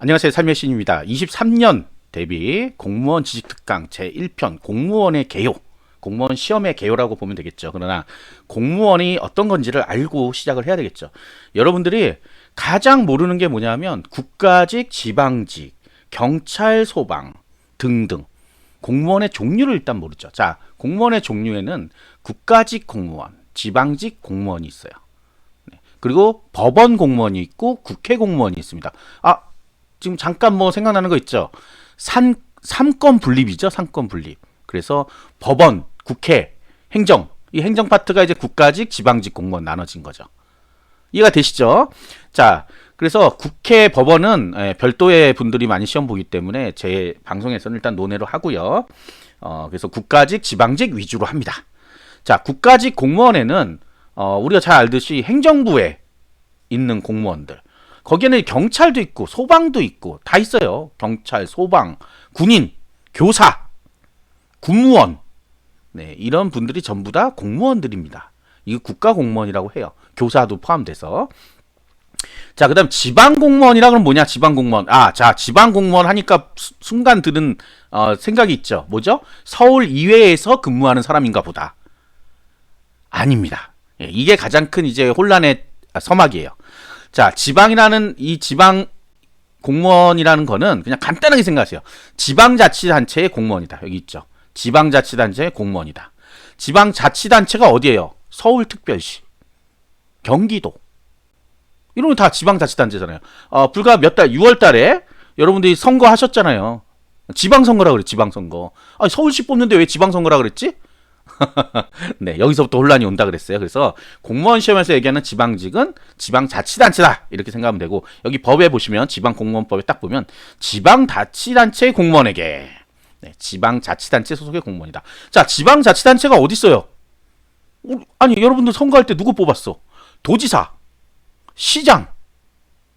안녕하세요. 삶의 신입니다. 23년 대비 공무원 지식특강 제1편 공무원의 개요. 공무원 시험의 개요라고 보면 되겠죠. 그러나 공무원이 어떤 건지를 알고 시작을 해야 되겠죠. 여러분들이 가장 모르는 게 뭐냐면 국가직, 지방직, 경찰, 소방 등등 공무원의 종류를 일단 모르죠. 자, 공무원의 종류에는 국가직 공무원, 지방직 공무원이 있어요. 네. 그리고 법원 공무원이 있고 국회 공무원이 있습니다. 아, 지금 잠깐 뭐 생각나는 거 있죠. 산 삼권 분립이죠. 삼권 분립. 그래서 법원, 국회, 행정 이 행정 파트가 이제 국가직, 지방직 공무원 나눠진 거죠. 이해가 되시죠? 자, 그래서 국회, 법원은 예, 별도의 분들이 많이 시험 보기 때문에 제 방송에서는 일단 논의를 하고요. 어, 그래서 국가직, 지방직 위주로 합니다. 자, 국가직 공무원에는 어, 우리가 잘 알듯이 행정부에 있는 공무원들. 거기에는 경찰도 있고 소방도 있고 다 있어요. 경찰, 소방, 군인, 교사, 군무원. 네, 이런 분들이 전부 다 공무원들입니다. 이거 국가 공무원이라고 해요. 교사도 포함돼서. 자, 그 다음 지방 공무원이라 그러면 뭐냐? 지방 공무원. 아, 자, 지방 공무원 하니까 수- 순간 드는 어, 생각이 있죠. 뭐죠? 서울 이외에서 근무하는 사람인가 보다. 아닙니다. 예, 이게 가장 큰 이제 혼란의 아, 서막이에요. 자, 지방이라는 이 지방 공무원이라는 거는 그냥 간단하게 생각하세요. 지방자치단체의 공무원이다. 여기 있죠. 지방자치단체의 공무원이다. 지방자치단체가 어디예요? 서울특별시, 경기도. 이런 거 다 지방자치단체잖아요. 어, 불과 몇 달, 6월 달에 여러분들이 선거하셨잖아요. 지방선거라 그래, 지방선거. 아, 서울시 뽑는데 왜 지방선거라 그랬지? 네, 여기서부터 혼란이 온다 그랬어요. 그래서 공무원 시험에서 얘기하는 지방직은 지방자치단체다 이렇게 생각하면 되고 여기 법에 보시면 지방공무원법에 딱 보면 지방자치단체 공무원에게 네, 지방자치단체 소속의 공무원이다. 자, 지방자치단체가 어디 있어요? 우- 아니 여러분들 선거할 때 누구 뽑았어? 도지사, 시장,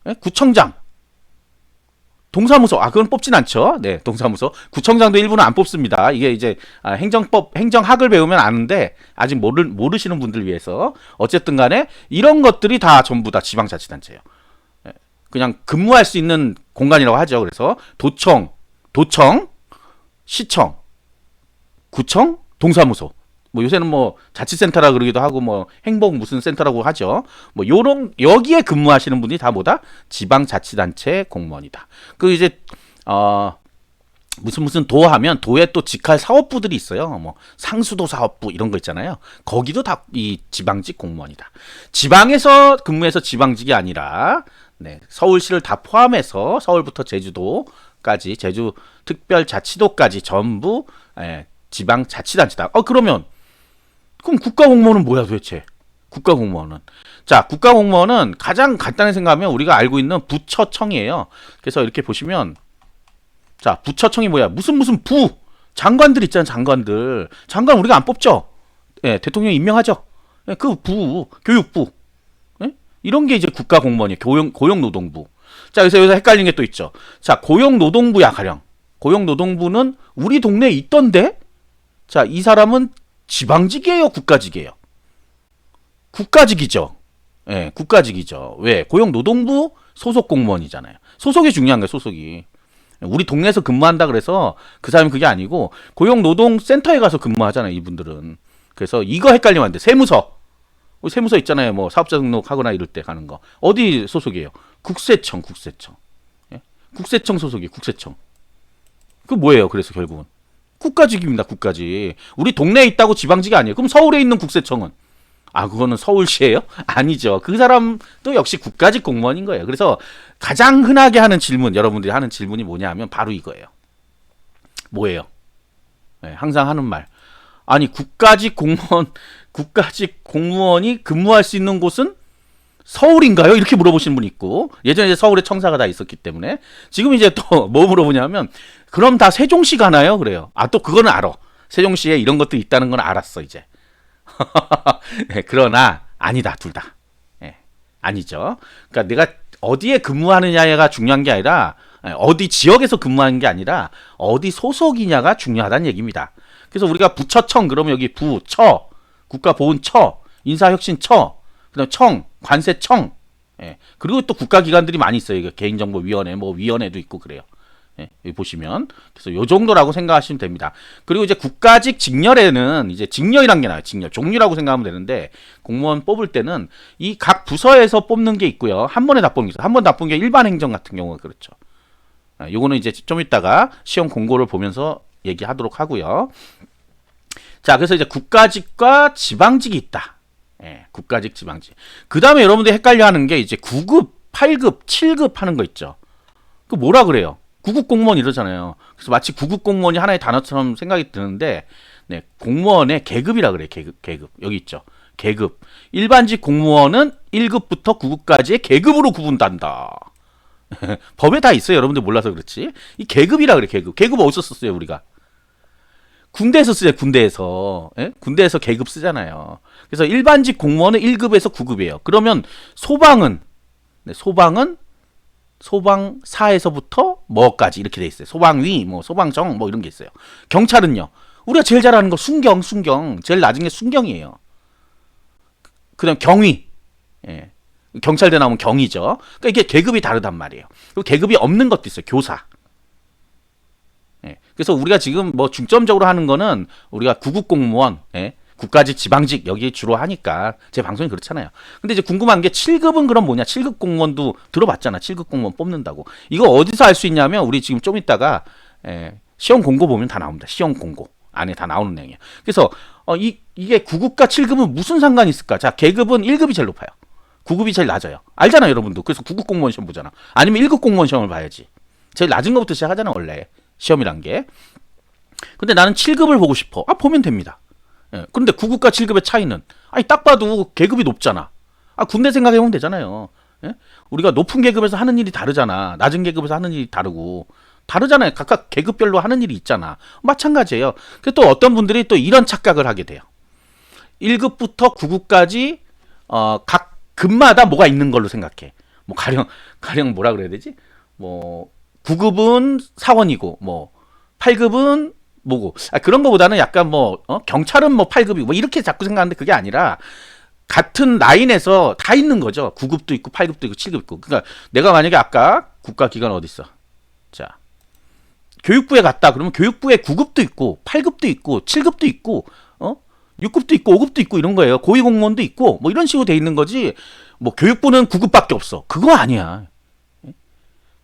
예? 구청장, 동사무소. 아, 그건 뽑진 않죠. 네, 동사무소. 구청장도 일부는 안 뽑습니다. 이게 이제 아, 행정법, 행정학을 배우면 아는데 아직 모르, 모르시는 분들 위해서 어쨌든 간에 이런 것들이 다 전부 다 지방자치단체예요. 예, 그냥 근무할 수 있는 공간이라고 하죠. 그래서 도청, 도청, 시청, 구청, 동사무소. 뭐 요새는 뭐 자치센터라 그러기도 하고 뭐 행복 무슨 센터라고 하죠. 뭐 요런 여기에 근무하시는 분이 다 뭐다? 지방 자치단체 공무원이다. 그 이제 어 무슨 무슨 도 하면 도에 또 직할 사업부들이 있어요. 뭐 상수도 사업부 이런 거 있잖아요. 거기도 다 이 지방직 공무원이다. 지방에서 근무해서 지방직이 아니라 네, 서울시를 다 포함해서 서울부터 제주도까지 제주 특별자치도까지 전부 예, 지방 자치단체다. 어 그러면 그럼 국가 공무원은 뭐야 도대체? 국가 공무원은 자 국가 공무원은 가장 간단히 생각하면 우리가 알고 있는 부처청이에요. 그래서 이렇게 보시면 자 부처청이 뭐야? 무슨 무슨 부 장관들 있잖아요. 장관들 장관 우리가 안 뽑죠? 예, 대통령 임명하죠. 예, 그부 교육부 예? 이런 게 이제 국가 공무원이에요. 고용 고용노동부. 자 그래서 여기서 헷갈리는 게또 있죠. 자 고용노동부야 가령 고용노동부는 우리 동네에 있던데 자 이 사람은 지방직이에요, 국가직이에요? 국가직이죠. 예, 국가직이죠. 왜? 고용노동부 소속 공무원이잖아요. 소속이 중요한 거예요, 소속이. 우리 동네에서 근무한다 그래서 그 사람이 그게 아니고 고용노동센터에 가서 근무하잖아요, 이분들은. 그래서 이거 헷갈리면 안 돼. 세무서. 우리 세무서 있잖아요. 뭐 사업자 등록하거나 이럴 때 가는 거. 어디 소속이에요? 국세청, 국세청. 예? 국세청 소속이 국세청. 그 뭐예요? 그래서 결국은 국가직입니다. 국가직. 우리 동네에 있다고 지방직이 아니에요. 그럼 서울에 있는 국세청은 아 그거는 서울시예요? 아니죠. 그 사람도 역시 국가직 공무원인 거예요. 그래서 가장 흔하게 하는 질문, 여러분들이 하는 질문이 뭐냐면 바로 이거예요. 뭐예요? 네, 항상 하는 말. 아니 국가직 공무원, 국가직 공무원이 근무할 수 있는 곳은 서울인가요? 이렇게 물어보시는 분이 있고 예전에 이제 서울에 청사가 다 있었기 때문에 지금 이제 또 뭐 물어보냐면 그럼 다 세종시 가나요? 그래요. 아 또 그거는 알아. 세종시에 이런 것도 있다는 건 알았어 이제. 네, 그러나 아니다 둘 다. 예, 아니죠. 그러니까 내가 어디에 근무하느냐가 중요한 게 아니라 예, 어디 지역에서 근무하는 게 아니라 어디 소속이냐가 중요하다는 얘기입니다. 그래서 우리가 부처청 그러면 여기 부처 국가보훈처 인사혁신처 그다음 청 관세청 예. 그리고 또 국가기관들이 많이 있어요. 개인정보위원회, 뭐 위원회도 있고 그래요. 예, 여기 보시면 그래서 요 정도라고 생각하시면 됩니다. 그리고 이제 국가직 직렬에는 이제 직렬이란 게 나와요. 직렬 종류라고 생각하면 되는데 공무원 뽑을 때는 이 각 부서에서 뽑는 게 있고요. 한 번에 다 뽑는 게 있어요. 한 번 다 뽑는 게 일반 행정 같은 경우가 그렇죠. 아, 요거는 이제 좀 이따가 시험 공고를 보면서 얘기하도록 하고요. 자, 그래서 이제 국가직과 지방직이 있다. 예, 국가직, 지방직. 그 다음에 여러분들이 헷갈려 하는 게 이제 9급, 8급, 7급 하는 거 있죠. 그 뭐라 그래요? 9급 공무원 이러잖아요. 그래서 마치 9급 공무원이 하나의 단어처럼 생각이 드는데, 네, 공무원의 계급이라 그래요. 계급, 계급. 여기 있죠. 계급. 일반직 공무원은 1급부터 9급까지의 계급으로 구분된다. 법에 다 있어요. 여러분들 몰라서 그렇지. 이 계급이라 그래, 계급. 계급 어디서 썼어요, 우리가? 군대에서 쓰죠, 군대에서. 예? 군대에서 계급 쓰잖아요. 그래서 일반직 공무원은 1급에서 9급이에요. 그러면 소방은, 네, 소방은 소방 사에서부터 뭐까지 이렇게 돼 있어요. 소방위, 뭐 소방청, 뭐 이런 게 있어요. 경찰은요. 우리가 제일 잘하는 거 순경, 순경. 제일 낮은 게 순경이에요. 그다음 경위. 예. 경찰대 나오면 경위죠. 그러니까 이게 계급이 다르단 말이에요. 그리고 계급이 없는 것도 있어요. 교사. 예. 그래서 우리가 지금 뭐 중점적으로 하는 거는 우리가 구급 공무원, 예. 국가직, 지방직 여기 주로 하니까 제 방송이 그렇잖아요. 근데 이제 궁금한 게 7급은 그럼 뭐냐? 7급 공무원도 들어봤잖아. 7급 공무원 뽑는다고. 이거 어디서 알 수 있냐면 우리 지금 좀 이따가 예, 시험 공고 보면 다 나옵니다. 시험 공고 안에 다 나오는 내용이에요. 그래서 어, 이 이게 9급과 7급은 무슨 상관이 있을까? 자, 계급은 1급이 제일 높아요. 9급이 제일 낮아요. 알잖아요, 여러분도. 그래서 9급 공무원 시험 보잖아. 아니면 1급 공무원 시험을 봐야지. 제일 낮은 것부터 시작하잖아, 원래. 시험이란 게. 근데 나는 7급을 보고 싶어. 아, 보면 됩니다. 예. 근데 9급과 7급의 차이는 아니 딱 봐도 계급이 높잖아. 아, 군대 생각해 보면 되잖아요. 예? 우리가 높은 계급에서 하는 일이 다르잖아. 낮은 계급에서 하는 일이 다르고 다르잖아요. 각각 계급별로 하는 일이 있잖아. 마찬가지예요. 그또 어떤 분들이 또 이런 착각을 하게 돼요. 1급부터 9급까지 어, 각 급마다 뭐가 있는 걸로 생각해. 뭐 가령 가령 뭐라 그래야 되지? 뭐 9급은 사원이고 뭐 8급은 뭐고 아, 그런 거보다는 약간 뭐 어? 경찰은 뭐 8급이고 뭐 이렇게 자꾸 생각하는데 그게 아니라 같은 라인에서 다 있는 거죠. 9급도 있고 8급도 있고 7급 있고. 그러니까 내가 만약에 아까 국가기관 어디 있어? 자. 교육부에 갔다 그러면 교육부에 9급도 있고 8급도 있고 7급도 있고 어? 6급도 있고 5급도 있고 이런 거예요. 고위공무원도 있고 뭐 이런 식으로 돼 있는 거지. 뭐 교육부는 9급밖에 없어. 그거 아니야.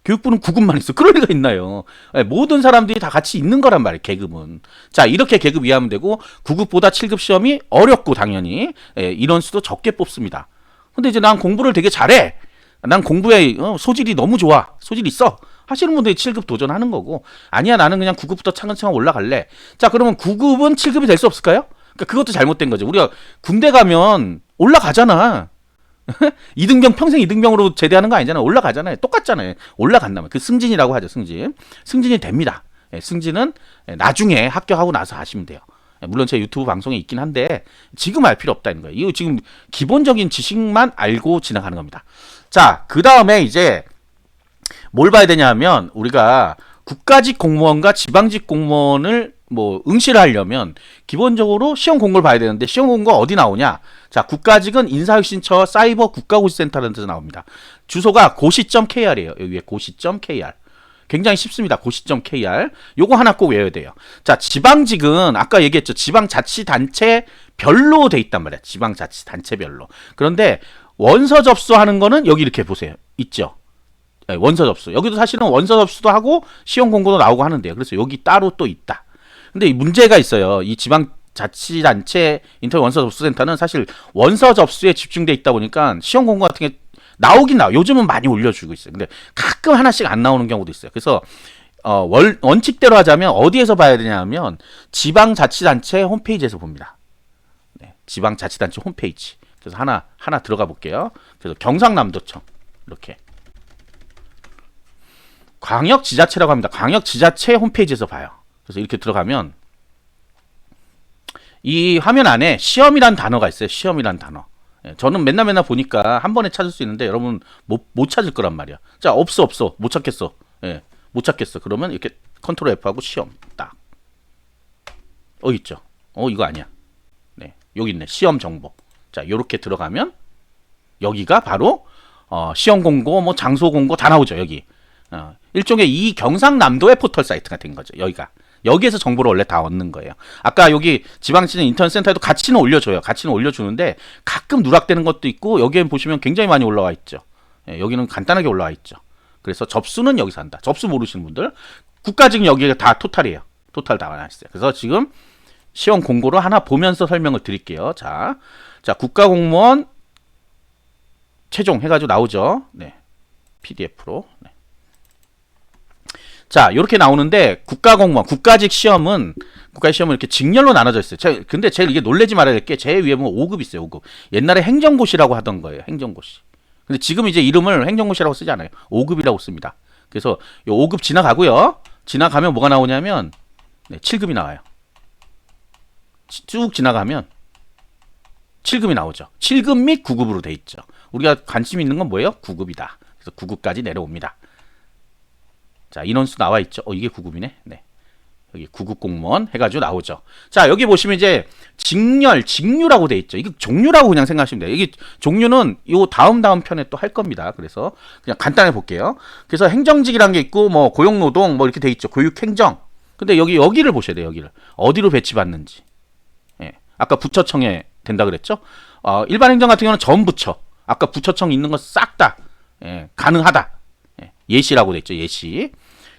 교육부는 9급만 있어. 그럴 리가 있나요? 예, 모든 사람들이 다 같이 있는 거란 말이에요. 계급은. 자 이렇게 계급 이해하면 되고 9급보다 7급 시험이 어렵고 당연히 예, 인원수도 적게 뽑습니다. 근데 이제 난 공부를 되게 잘해. 난 공부에 어, 소질이 너무 좋아. 소질 있어. 하시는 분들이 7급 도전하는 거고 아니야 나는 그냥 9급부터 차근차근 올라갈래. 자 그러면 9급은 7급이 될 수 없을까요? 그러니까 그것도 잘못된 거죠. 우리가 군대 가면 올라가잖아. 이등병 평생 이등병으로 제대하는 거 아니잖아요. 올라가잖아요. 똑같잖아요. 올라간다면 그 승진이라고 하죠. 승진. 승진이 됩니다. 예, 승진은 나중에 합격하고 나서 하시면 돼요. 예, 물론 제 유튜브 방송에 있긴 한데 지금 알 필요 없다는 거예요. 이거 지금 기본적인 지식만 알고 지나가는 겁니다. 자, 그 다음에 이제 뭘 봐야 되냐면 우리가 국가직 공무원과 지방직 공무원을 뭐 응시를 하려면 기본적으로 시험 공고를 봐야 되는데 시험 공고가 어디 나오냐? 자, 국가직은 인사혁신처 사이버 국가고시센터라는 데서 나옵니다. 주소가 고시.kr이에요. 여기 위에 고시.kr. 굉장히 쉽습니다. 고시.kr. 요거 하나 꼭 외워야 돼요. 자, 지방직은 아까 얘기했죠. 지방자치단체 별로 돼 있단 말이야. 지방자치단체 별로. 그런데 원서 접수하는 거는 여기 이렇게 보세요. 있죠. 네, 원서 접수. 여기도 사실은 원서 접수도 하고 시험 공고도 나오고 하는데요. 그래서 여기 따로 또 있다. 근데 이 문제가 있어요. 이 지방 자치단체 인터넷 원서 접수센터는 사실 원서 접수에 집중돼 있다 보니까 시험 공고 같은 게 나오긴 나와. 요즘은 많이 올려주고 있어요. 근데 가끔 하나씩 안 나오는 경우도 있어요. 그래서 어, 월, 원칙대로 하자면 어디에서 봐야 되냐면 지방자치단체 홈페이지에서 봅니다. 네, 지방자치단체 홈페이지. 그래서 하나 하나 들어가 볼게요. 그래서 경상남도청 이렇게 광역지자체라고 합니다. 광역지자체 홈페이지에서 봐요. 그래서 이렇게 들어가면 이 화면 안에 시험이란 단어가 있어요. 시험이란 단어. 예, 저는 맨날 맨날 보니까 한 번에 찾을 수 있는데 여러분 못, 못 찾을 거란 말이야. 자, 없어, 없어. 못 찾겠어. 예, 못 찾겠어. 그러면 이렇게 컨트롤 F하고 시험. 딱. 어, 있죠. 어, 이거 아니야. 네, 여기 있네. 시험 정보. 자, 요렇게 들어가면 여기가 바로 어, 시험 공고, 뭐 장소 공고 다 나오죠 여기. 어, 일종의 이 경상남도의 포털 사이트가 된 거죠 여기가. 여기에서 정보를 원래 다 얻는 거예요. 아까 여기 지방시는 인터넷 센터에도 가치는 올려줘요. 가치는 올려주는데 가끔 누락되는 것도 있고 여기에 보시면 굉장히 많이 올라와 있죠. 예, 여기는 간단하게 올라와 있죠. 그래서 접수는 여기서 한다. 접수 모르시는 분들 국가직 여기가 다 토탈이에요. 토탈 다 나왔어요. 그래서 지금 시험 공고를 하나 보면서 설명을 드릴게요. 자, 자 국가 공무원 최종 해가지고 나오죠. 네, PDF로. 네. 자, 이렇게 나오는데 국가공무원, 국가직 시험은 국가 시험은 이렇게 직렬로 나눠져 있어요. 제, 근데 제일 이게 놀래지 말아야 될 게 제일 위에 보면 5급 있어요. 5급. 옛날에 행정고시라고 하던 거예요. 행정고시. 근데 지금 이제 이름을 행정고시라고 쓰지 않아요. 5급이라고 씁니다. 그래서 요 5급 지나가고요. 지나가면 뭐가 나오냐면 네, 7급이 나와요. 지- 쭉 지나가면 7급이 나오죠. 7급 및 9급으로 돼 있죠. 우리가 관심 있는 건 뭐예요? 9급이다. 그래서 9급까지 내려옵니다. 자, 인원수 나와 있죠. 어, 이게 9급이네. 네. 여기 9급 공무원 해가지고 나오죠. 자, 여기 보시면 이제 직렬, 직류라고 돼 있죠. 이거 종류라고 그냥 생각하시면 돼요. 이게 종류는 요 다음 다음 편에 또 할 겁니다. 그래서 그냥 간단하게 볼게요. 그래서 행정직이라는 게 있고 뭐 고용노동 뭐 이렇게 돼 있죠. 교육행정. 근데 여기 여기를 보셔야 돼요. 여기를 어디로 배치받는지. 예. 아까 부처청에 된다 그랬죠. 어, 일반 행정 같은 경우는 전 부처. 아까 부처청 있는 거싹다 예, 가능하다. 예, 예시라고 돼 있죠. 예시.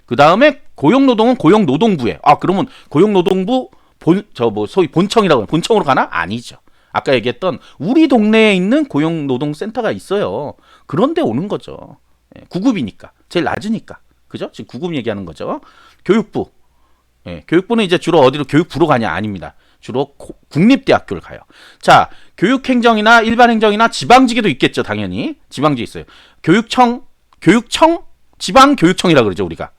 그 다음에 고용노동은 고용노동부에. 아 그러면 고용노동부 본 저 뭐 소위 본청이라고. 본청으로 가나? 아니죠. 아까 얘기했던 우리 동네에 있는 고용노동센터가 있어요. 그런데 오는 거죠. 예, 9급이니까 제일 낮으니까 그죠? 지금 9급 얘기하는 거죠. 교육부. 예, 교육부는 이제 주로 어디로 교육부로 가냐? 아닙니다. 주로 고- 국립대학교를 가요. 자, 교육행정이나 일반행정이나 지방직에도 있겠죠, 당연히. 지방직 있어요. 교육청, 교육청, 지방교육청이라 그러죠, 우리가.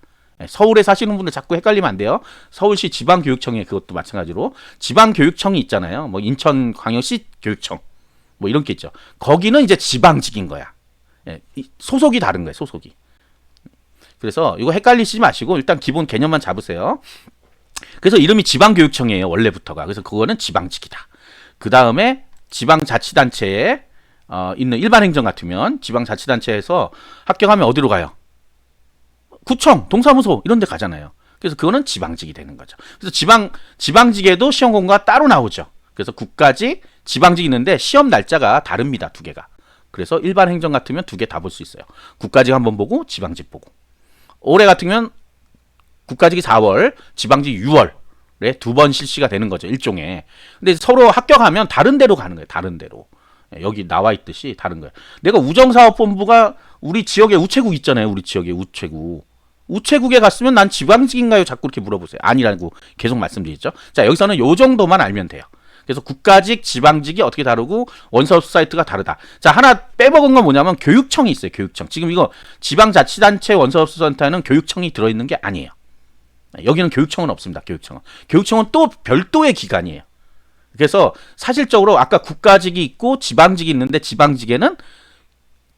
예, 서울에 사시는 분들 자꾸 헷갈리면 안 돼요. 서울시 지방교육청에 그것도 마찬가지로 지방교육청이 있잖아요. 뭐 인천 광역시 교육청 뭐 이런 게 있죠. 거기는 이제 지방직인 거야. 예, 이 소속이 다른 거예요. 소속이. 그래서 이거 헷갈리시지 마시고 일단 기본 개념만 잡으세요. 그래서 이름이 지방교육청이에요. 원래부터가. 그래서 그거는 지방직이다. 그 다음에 지방자치단체에 어, 있는 일반행정 같으면 지방자치단체에서 합격하면 어디로 가요? 구청, 동사무소 이런 데 가잖아요. 그래서 그거는 지방직이 되는 거죠. 그래서 지방 지방직에도 시험 공고가 따로 나오죠. 그래서 국가직, 지방직 있는데 시험 날짜가 다릅니다. 두 개가. 그래서 일반 행정 같으면 두 개 다 볼 수 있어요. 국가직 한번 보고 지방직 보고. 올해 같으면 국가직이 4월, 지방직 6월에 두 번 실시가 되는 거죠. 일종의. 근데 서로 합격하면 다른 데로 가는 거예요. 다른 데로. 예, 여기 나와 있듯이 다른 거예요. 내가 우정사업본부가 우리 지역에 우체국 있잖아요. 우리 지역에 우체국. 우체국에 갔으면 난 지방직인가요? 자꾸 이렇게 물어보세요. 아니라고 계속 말씀드리죠. 자, 여기서는 요 정도만 알면 돼요. 그래서 국가직, 지방직이 어떻게 다르고 원서 사이트가 다르다. 자, 하나 빼먹은 건 뭐냐면 교육청이 있어요. 교육청. 지금 이거 지방자치단체 원서센터에는 교육청이 들어있는 게 아니에요. 여기는 교육청은 없습니다. 교육청은. 교육청은 또 별도의 기관이에요. 그래서 사실적으로 아까 국가직이 있고 지방직이 있는데 지방직에는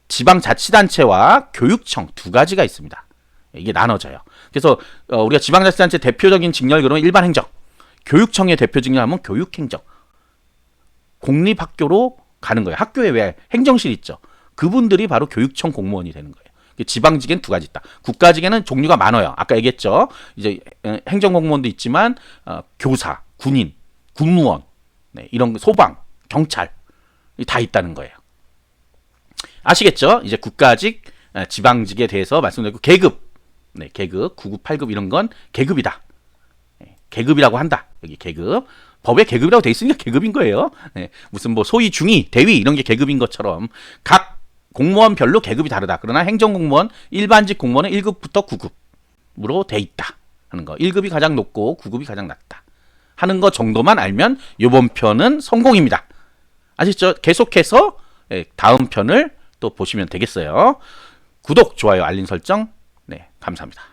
지방자치단체와 교육청 두 가지가 있습니다. 이게 나눠져요. 그래서 어, 우리가 지방자치단체 대표적인 직렬 그러면 일반 행정, 교육청의 대표 직렬하면 교육행정, 공립학교로 가는 거예요. 학교에 왜 행정실 있죠. 그분들이 바로 교육청 공무원이 되는 거예요. 지방직엔 두 가지 있다. 국가직에는 종류가 많아요. 아까 얘기했죠. 이제 어, 행정공무원도 있지만 어, 교사, 군인, 군무원, 네, 이런 거, 소방, 경찰 이다 있다는 거예요. 아시겠죠? 이제 국가직, 어, 지방직에 대해서 말씀드렸고 계급, 네, 계급, 9급, 8급 이런 건 계급이다. 네, 계급이라고 한다. 여기 계급. 법에 계급이라고 돼 있으니까 계급인 거예요. 네, 무슨 뭐 소위, 중위, 대위 이런 게 계급인 것처럼 각 공무원별로 계급이 다르다. 그러나 행정공무원, 일반직 공무원은 1급부터 9급으로 돼 있다. 하는 거. 1급이 가장 높고 9급이 가장 낮다. 하는 거 정도만 알면 요번 편은 성공입니다. 아시죠? 계속해서 예, 다음 편을 또 보시면 되겠어요. 구독, 좋아요, 알림 설정. 네, 감사합니다.